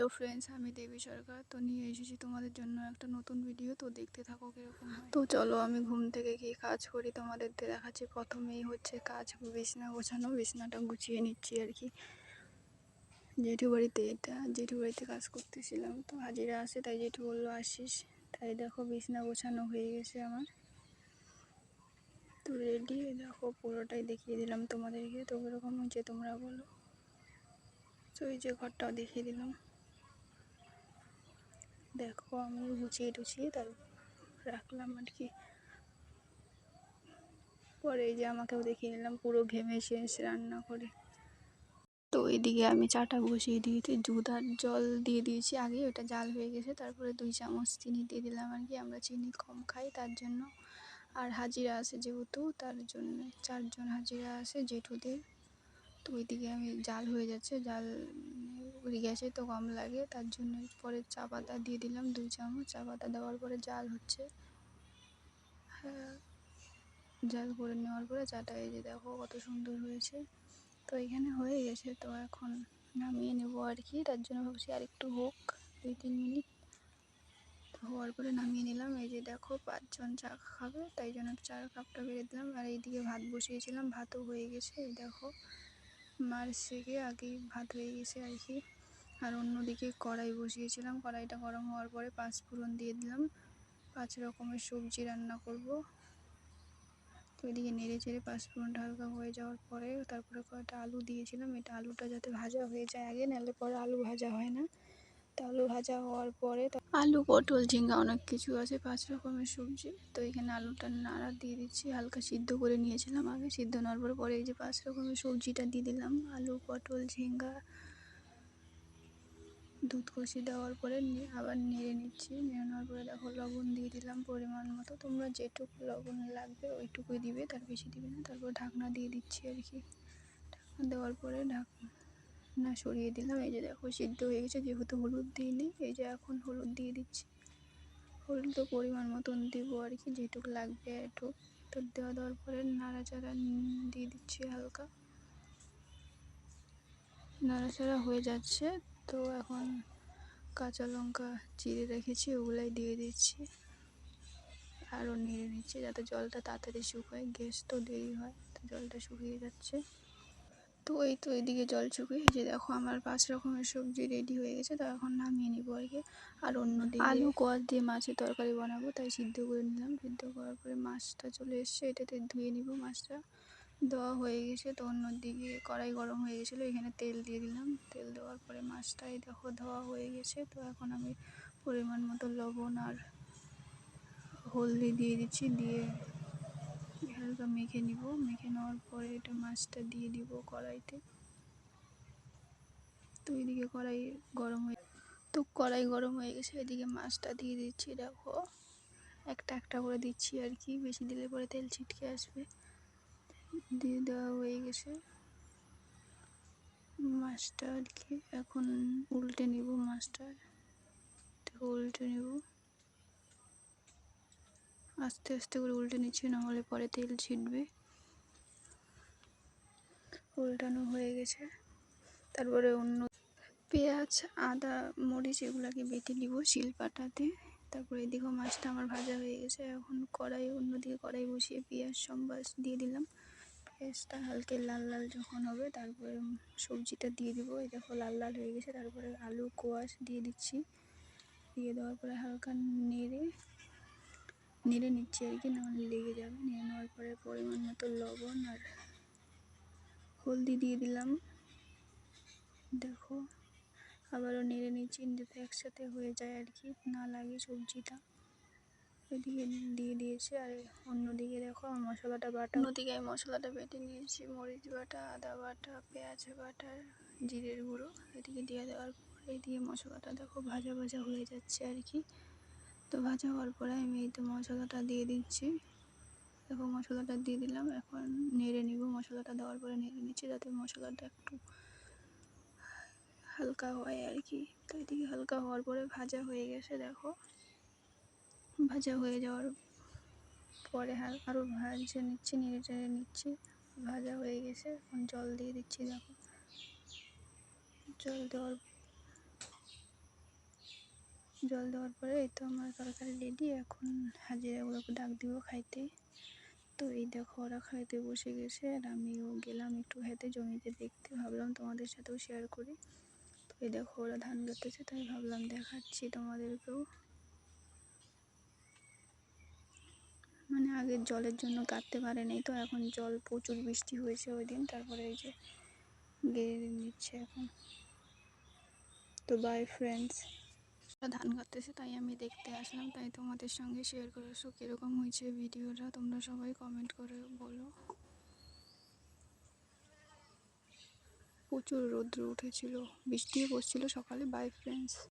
Hello friends আমি দেবী সরকার। তো নিয়ে এসেছি তোমাদের জন্য একটা নতুন ভিডিও তো দেখতে থাকো কীরকম তো চলো আমি ঘুম থেকে গিয়ে কাজ করি। তোমাদের দেখাচ্ছি প্রথমেই হচ্ছে কাজ, বিছনা গোছানো। বিছনাটা গুছিয়ে নিচ্ছি আর কি। জেঠু বাড়িতে এটা জেঠু বাড়িতে কাজ করতেছিলাম। তো হাজিরা আসে তাই জেঠু বলল, আসিস। তাই দেখো বিছনা গোছানো হয়ে গেছে আমার। তো রেডি দেখো পুরোটাই দেখিয়ে দিলাম তোমাদেরকে। তো কীরকম হচ্ছে তোমরা বলো। তো এই যে ঘরটাও দেখিয়ে দিলাম। দেখো, আমি গুছিয়ে টুছিয়ে তার রাখলাম আর কি। পরে এই যে আমাকেও দেখিয়ে নিলাম, পুরো ঘেমে শেষ রান্না করে। তো এদিকে আমি চাটা বসিয়ে দিয়েছি, দুধ আর জল দিয়ে দিয়েছি আগে, ওটা জাল হয়ে গেছে, তারপরে দুই চামচ চিনি দিয়ে দিলাম আর কি। আমরা চিনি কম খাই, তার জন্য। আর হাজিরা আছে যেহেতু, তার জন্য চারজন হাজিরা আছে জেঠুদের। তো ওইদিকে আমি জাল হয়ে যাচ্ছে, জাল গ্যাসে তো কম লাগে, তার জন্য পরে চা পাতা দিয়ে দিলাম দুই চামচ। চা পাতা দেওয়ার পরে জাল হচ্ছে। হ্যাঁ জাল করে নেওয়ার পরে চাটা এই যে দেখো কত সুন্দর হয়েছে। তো এখানে হয়ে গেছে, তো এখন নামিয়ে নেব আর কি। তার জন্য ভাবছি আর একটু হোক, দুই তিন মিনিট। হওয়ার পরে নামিয়ে নিলাম। এই যে দেখো পাঁচজন চা খাবে, তাই জন্য চার কাপটা বেড়ে দিলাম। আর এইদিকে ভাত বসিয়েছিলাম, ভাতও হয়ে গেছে, এই দেখো। মার থেকে আগেই ভাত হয়ে গেছে আর কি। আর অন্যদিকে কড়াই বসিয়েছিলাম। কড়াইটা গরম হওয়ার পরে পাঁচ ফোড়ন দিয়ে দিলাম। পাঁচ রকমের সবজি রান্না করব। তো এদিকে নেড়ে চেড়ে পাঁচ ফোড়নটা হালকা হয়ে যাওয়ার পরে তারপরে কয়েকটা আলু দিয়েছিলাম। এটা আলুটা যাতে ভাজা হয়ে যায় আগে, নাহলে পরে আলু ভাজা হয় না। আলু ভাজা হওয়ার পরে আলু, পটল, ঝিঙ্গা অনেক কিছু আছে, পাঁচ রকমের সবজি। তো এখানে আলুটা নাড়া দিয়ে দিচ্ছি, হালকা সিদ্ধ করে নিয়েছিলাম আগে, সিদ্ধ নেওয়ার পরে এই যে পাঁচ রকমের সবজিটা দিয়ে দিলাম, আলু, পটল, ঝিঙ্গা, দুধ কষি দেওয়ার পরে আবার নেড়ে নিচ্ছি, নেড়ে নেওয়ার পরে দেখো লবণ দিয়ে দিলাম পরিমাণ মতো, তোমরা যেটুকু লবণ লাগবে ওইটুকুই দিবে, তার বেশি দিবে না, তারপর ঢাকনা দিয়ে দিচ্ছি আর কি। ঢাকনা দেওয়ার পরে ঢাকনা সরিয়ে দিলাম। এই যে দেখো, সিদ্ধ হয়ে গেছে, যেহেতু হলুদ দিইনি, এই যে এখন হলুদ দিয়ে দিচ্ছি। হলুদ তো পরিমাণ মতন দেবো আর কি, যেটুকু লাগবে একটু। তো দেওয়া দেওয়ার পরে নাড়াচাড়া দিয়ে দিচ্ছি হালকা। নাড়াচাড়া হয়ে যাচ্ছে, তো এখন কাঁচা লঙ্কা চিড়ে রেখেছি, ওগুলাই দিয়ে দিচ্ছি। আরও নেড়ে নিচ্ছি, যাতে জলটা তাড়াতাড়ি শুকায়, গ্যাস তো দেরি হয়, তো জলটা শুকিয়ে যাচ্ছে। তো এই তো এইদিকে জল শুকিয়ে যে দেখো আমার পাঁচ রকমের সবজি রেডি হয়ে গেছে, তো এখন নামিয়ে নিবো আর কি। আর অন্যদিকে আলু, কোয়াশ দিয়ে মাছের তরকারি বানাবো, তাই সিদ্ধ করে নিলাম। সিদ্ধ করার পরে মাছটা চলে এসছে, এটাতে ধুয়ে নিব মাছটা। দেওয়া হয়ে গেছে, তো অন্যদিকে কড়াই গরম হয়ে গেছিল, এখানে তেল দিয়ে দিলাম। তেল দেওয়ার পরে মাছটাই দেখো ধোয়া হয়ে গেছে, তো এখন আমি পরিমাণ মতো লবণ আর হলদি দিয়ে দিচ্ছি, দিয়ে হালকা মেখে নিব। মেখে নেওয়ার পরে এটা মাছটা দিয়ে দিব কড়াইতে। তো এদিকে কড়াই গরম হয়ে তো কড়াই গরম হয়ে গেছে, এদিকে মাছটা দিয়ে দিচ্ছি, দেখো। একটা একটা করে দিচ্ছি আর কি, বেশি দিলে পরে তেল ছিটকে আসবে। দিয়ে দেওয়া হয়ে গেছে। মাছটা আর কি, এখন উল্টে নিব মাছটা। উল্টে নেব। আস্তে আস্তে করে উল্টে নিচ্ছি নাহলে পরে তেল ছিটবে। উল্টানো হয়ে গেছে। তারপরে অন্য পেঁয়াজ, আদা, মরিচ এগুলাকে বেটে নিব শিলপাটাতে। তারপরে এদিকেও মাছটা আমার ভাজা হয়ে গেছে। এখন কড়াই, অন্যদিকে কড়াই বসিয়ে পেঁয়াজ সম্বাস দিয়ে দিলাম। পেঁয়াজটা হালকা লাল লাল যখন হবে, তারপরে সবজিটা দিয়ে দিব। এই দেখো লাল লাল হয়ে গেছে। তারপরে আলু, কোয়াশ দিয়ে দিচ্ছি। দিয়ে দেওয়ার পরে হালকা নেড়ে নেড়ে নিচ্ছি আর কি, নাহলে লেগে যাবে। নেড়ে নেওয়ার পরে পরিমাণ মতো লবণ আর হলদি দিয়ে দিলাম। দেখো, আবারও নেড়ে নিচ্ছি, যাতে একসাথে হয়ে যায় আর কি, না লাগে সবজিটা। এদিকে দিয়ে দিয়েছি আর অন্যদিকে দেখো মশলাটা বাটা। অন্যদিকে আমি মশলাটা বেটে নিয়েছি, মরিচ বাটা, আদা বাটা, পেঁয়াজ বাটা জিরের গুঁড়ো। এদিকে দিয়ে দেওয়ার পরে এদিকে মশলাটা দেখো ভাজা ভাজা হয়ে যাচ্ছে আর কি। তো ভাজা হওয়ার পরে আমি এই তো মশলাটা দিয়ে দিচ্ছি। দেখো মশলাটা দিয়ে দিলাম, এখন নেড়ে নিব। মশলাটা দেওয়ার পরে নেড়ে নিচ্ছি যাতে মশলাটা একটু হালকা হয় আর কি। তো এদিকে হালকা হওয়ার পরে ভাজা হয়ে গেছে, দেখো। ভাজা হয়ে যাওয়ার পরে আরও ভাজে নিচ্ছি, নেড়ে চেড়ে নিচ্ছি। ভাজা হয়ে গেছে, এখন জল দিয়ে দিচ্ছি, দেখো। জল দেওয়ার জল দেওয়ার পরে এই তো আমার তরকারি রেডি এখন হাজিরাগুলোকে ডাক দিব খাইতে। তো এই দেখো, ওরা খাইতে বসে গেছে, আর আমিও গেলাম একটু খাইতে, জমিতে দেখতে। ভাবলাম তোমাদের সাথেও শেয়ার করি। তো এই দেখো, ওরা ধান কাটতেছে, তাই ভাবলাম দেখাচ্ছি তোমাদেরকেও। মানে আগে জলের জন্য কাটতে পারে নাই তো, এখন জল প্রচুর বৃষ্টি হয়েছে ওই দিন, তারপরে এই যে গেড়ে নিচ্ছে এখন। তো বাই ফ্রেন্ডস ধান কাটতেছে, তাই আমি দেখতে আসলাম। তাই তোমাদের সঙ্গে শেয়ার করে। আসো কীরকম হয়েছে ভিডিওটা? তোমরা সবাই কমেন্ট করে বলো। প্রচুর রৌদ্র উঠেছিল। বৃষ্টিও পড়ছিল সকালে। By friends